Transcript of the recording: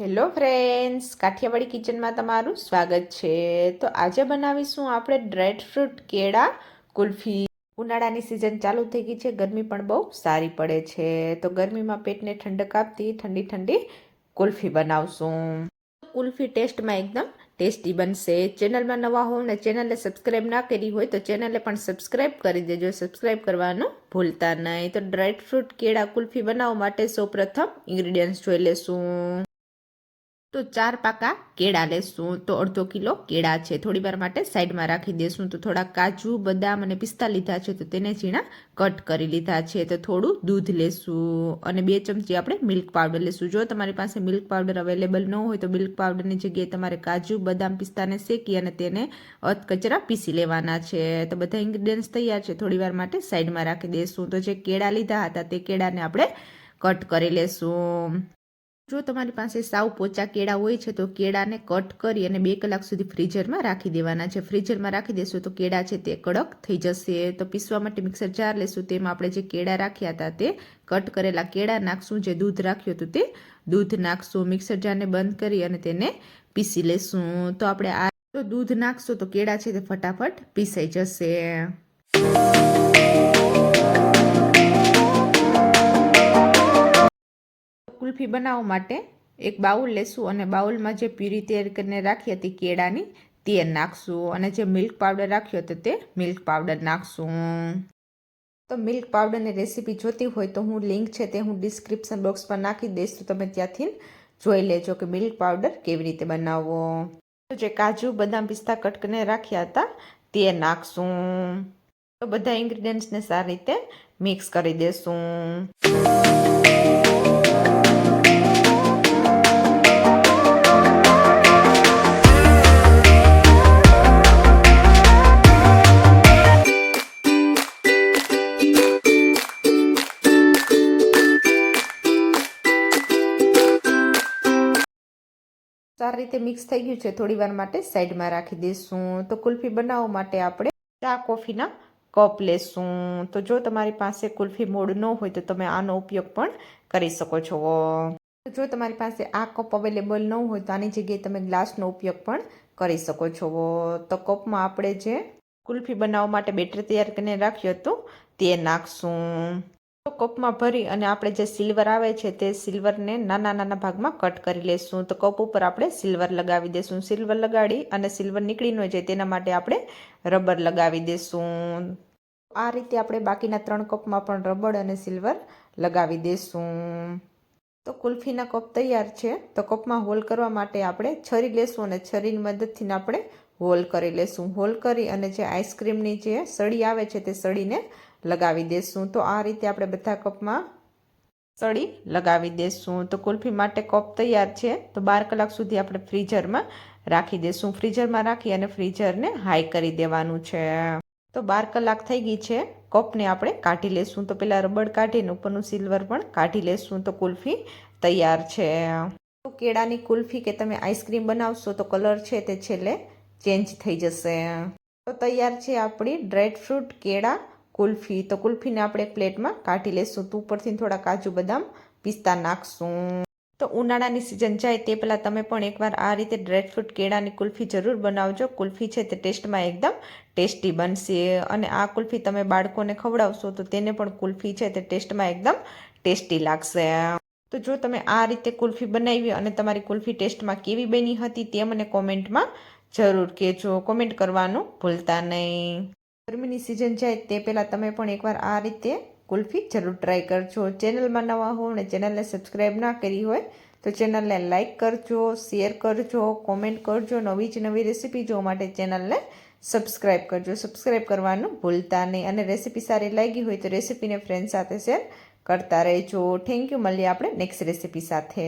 Hello friends Kathiawadi કિચનમાં તમારું સ્વાગત છે. તો આજે બનાવીશું આપણે ડ્રાયડ ફ્રૂટ કેળા, કુલ્ફી. ઉનાળાની સિઝન ચાલુ થઈ ગઈ છે. ગરમી પણ બહુ સારી પડે છે. તો ગરમીમાં પેટને ઠંડક આપતી ઠંડી ઠંડી કુલ્ફી બનાવશું. કુલ્ફી ટેસ્ટમાં એકદમ ટેસ્ટી બનશે. ચેનલમાં નવા હો ને ચેનલને સબસ્ક્રાઈબ ના કરી હોય તો ચેનલને પણ સબસ્ક્રાઈબ કરી દેજો. સબસ્ક્રાઈબ કરવાનું ભૂલતા નહીં. તો ડ્રાયડ ફ્રૂટ કેળા, કુલ્ફી બનાવવા માટે સૌપ્રથમ ઇન્ગ્રીડિયન્ટ્સ જોઈ લેશું. તો ચાર પાકા કેળા લેશું. તો અડધો કિલો કેળા છે. થોડી વાર માટે સાઈડમાં રાખી દેશું. તો થોડા કાજુ, બદામ અને પિસ્તા લીધા છે. તો તેને ઝીણા કટ કરી લીધા છે. તો થોડું દૂધ લેશું અને બે ચમચી આપણે મિલ્ક પાવડર લેશું. જો તમારી પાસે મિલ્ક પાવડર અવેલેબલ ન હોય તો મિલ્ક પાવડરની જગ્યાએ તમારે કાજુ, બદામ, પિસ્તાને શેકી અને તેને અધકચરા પીસી લેવાના છે. તો બધા ઇન્ગ્રીડિયન્ટ્સ તૈયાર છે. થોડી વાર માટે સાઈડમાં રાખી દેશું. તો જે કેળા લીધા હતા તે કેળાને આપણે કટ કરી લેશું. જો તમારી પાસે સાવ પોચા કેળા હોય છે, તો કેળાને કટ કરી અને બે કલાક સુધી ફ્રીઝરમાં રાખી દેવાના છે. ફ્રીઝરમાં રાખી દેશું તો કેળા છે તે કડક થઈ જશે. તો પીસવા માટે મિક્સર જાર લેશું, તેમાં આપણે જે કેળા રાખ્યા હતા તે કટ કરેલા કેળા નાખશું. જે દૂધ રાખ્યું હતું તે દૂધ નાખશું. મિક્સર જારને બંધ કરી અને તેને પીસી લેશું. તો આપણે આ તો દૂધ નાખશું તો કેળા છે તે ફટાફટ પીસાઈ જશે. કુલ્ફી બનાવવા માટે એક બાઉલ લેશું અને બાઉલમાં જે પ્યુરી તૈયાર કરીને રાખી હતી કેળાની, તે નાખશું. અને જે મિલ્ક પાવડર રાખ્યો હતો તે મિલ્ક પાવડર નાખશું. તો મિલ્ક પાવડરની રેસીપી જોતી હોય તો હું લિંક છે તે હું ડિસ્ક્રિપ્શન બોક્સમાં નાખી દઈશ. તો તમે ત્યાંથી જોઈ લેજો કે મિલ્ક પાવડર કેવી રીતે બનાવવો. તો જે કાજુ, બદામ પિસ્તા કટકને રાખ્યા હતા, તે નાખશું. તો બધા ઇન્ગ્રીડિયન્ટ્સને સારી રીતે મિક્સ કરી દેશું. સારી રીતે મિક્સ થઈ ગયું છે. થોડી વાર માટે સાઈડમાં રાખી દઈશું. તો કુલ્ફી બનાવવા માટે આપણે ચા કોફીના કપ લેશું. તો જો તમારી પાસે કુલ્ફી મોડ ન હોય તો તમે આનો ઉપયોગ પણ કરી શકો છો. જો તમારી પાસે આ કપ અવેલેબલ ન હોય તો આની જગ્યાએ તમે ગ્લાસનો ઉપયોગ પણ કરી શકો છો. તો કપમાં આપણે જે કુલ્ફી બનાવવા માટે બેટર તૈયાર કરીને રાખ્યું હતું તે નાખશું. તો કપમાં ભરી અને આપણે જે સિલ્વર આવે છે તે સિલ્વરને નાના નાના ભાગમાં કટ કરી લેશું. તો કપ ઉપર આપણે સિલ્વર લગાવી દેશું. સિલ્વર લગાડી અને સિલ્વર નીકળી ન જાય તેના માટે આપણે રબર લગાવી દેશું. આ રીતે આપણે બાકીના ત્રણ કપમાં પણ રબર અને સિલ્વર લગાવી દેશું. તો કુલ્ફીના કપ તૈયાર છે. તો કપમાં હોલ કરવા માટે આપણે છરી લેશું અને છરીની મદદથી આપણે હોલ કરી લેશું. હોલ કરી અને જે આઈસ્ક્રીમની જે સળી આવે છે તે સળીને લગાવી દેશું. તો આ રીતે આપણે બધા કપમાં સળી લગાવી દેશું. તો કુલ્ફી માટે કપ તૈયાર છે. તો બાર કલાક સુધી આપણે ફ્રીઝરમાં રાખી દેશું. ફ્રીઝરમાં રાખી અને ફ્રીઝરને હાઈ કરી દેવાનું છે. તો બાર કલાક થઈ ગઈ છે. કપને આપણે કાઢી લેશું. તો પેલા રબડ કાઢીને ઉપરનું સિલ્વર પણ કાઢી લેશું. તો કુલ્ફી તૈયાર છે. તો કેળાની કુલ્ફી કે તમે આઈસ્ક્રીમ બનાવશો તો કલર છે તે છેલ્લે ચેન્જ થઈ જશે. તો તૈયાર છે આપણી ડ્રાયડ ફ્રૂટ કેળા કુલ્ફી. તો કુલ્ફીને આપણે એક પ્લેટમાં કાઢી લેશું. તો ઉપરથી થોડા કાજુ બદામ પિસ્તા નાખશું. તો ઉનાળાની સિઝન જાય તે પહેલાં તમે પણ એકવાર આ રીતે ડ્રાય ફ્રૂટ કેળાની કુલ્ફી જરૂર બનાવજો. કુલ્ફી છે તે ટેસ્ટમાં એકદમ ટેસ્ટી બનશે. અને આ કુલ્ફી તમે બાળકોને ખવડાવશો તો તેને પણ કુલ્ફી છે તે ટેસ્ટમાં એકદમ ટેસ્ટી લાગશે. તો જો તમે આ રીતે કુલ્ફી બનાવી અને તમારી કુલ્ફી ટેસ્ટમાં કેવી બની હતી તે મને કોમેન્ટમાં જરૂર કહેજો કોમેન્ટ કરવાનું ભૂલતા નહીં. ગરમીની સિઝન જાય તે પહેલાં તમે પણ એકવાર આ રીતે કુલ્ફી જરૂર ટ્રાય કરજો. ચેનલમાં નવા હો અને ચેનલને સબસ્ક્રાઈબ ના કરી હોય તો ચેનલને લાઇક કરજો શેર કરજો કોમેન્ટ કરજો, નવી જ નવી રેસીપી જોવા માટે ચેનલને સબસ્ક્રાઈબ કરજો. સબસ્ક્રાઈબ કરવાનું ભૂલતા નહીં અને રેસીપી સારી લાગી હોય તો રેસીપીને ફ્રેન્ડ સાથે શેર કરતા રહેજો. થેન્ક યુ મળીએ આપણે નેક્સ્ટ રેસીપી સાથે.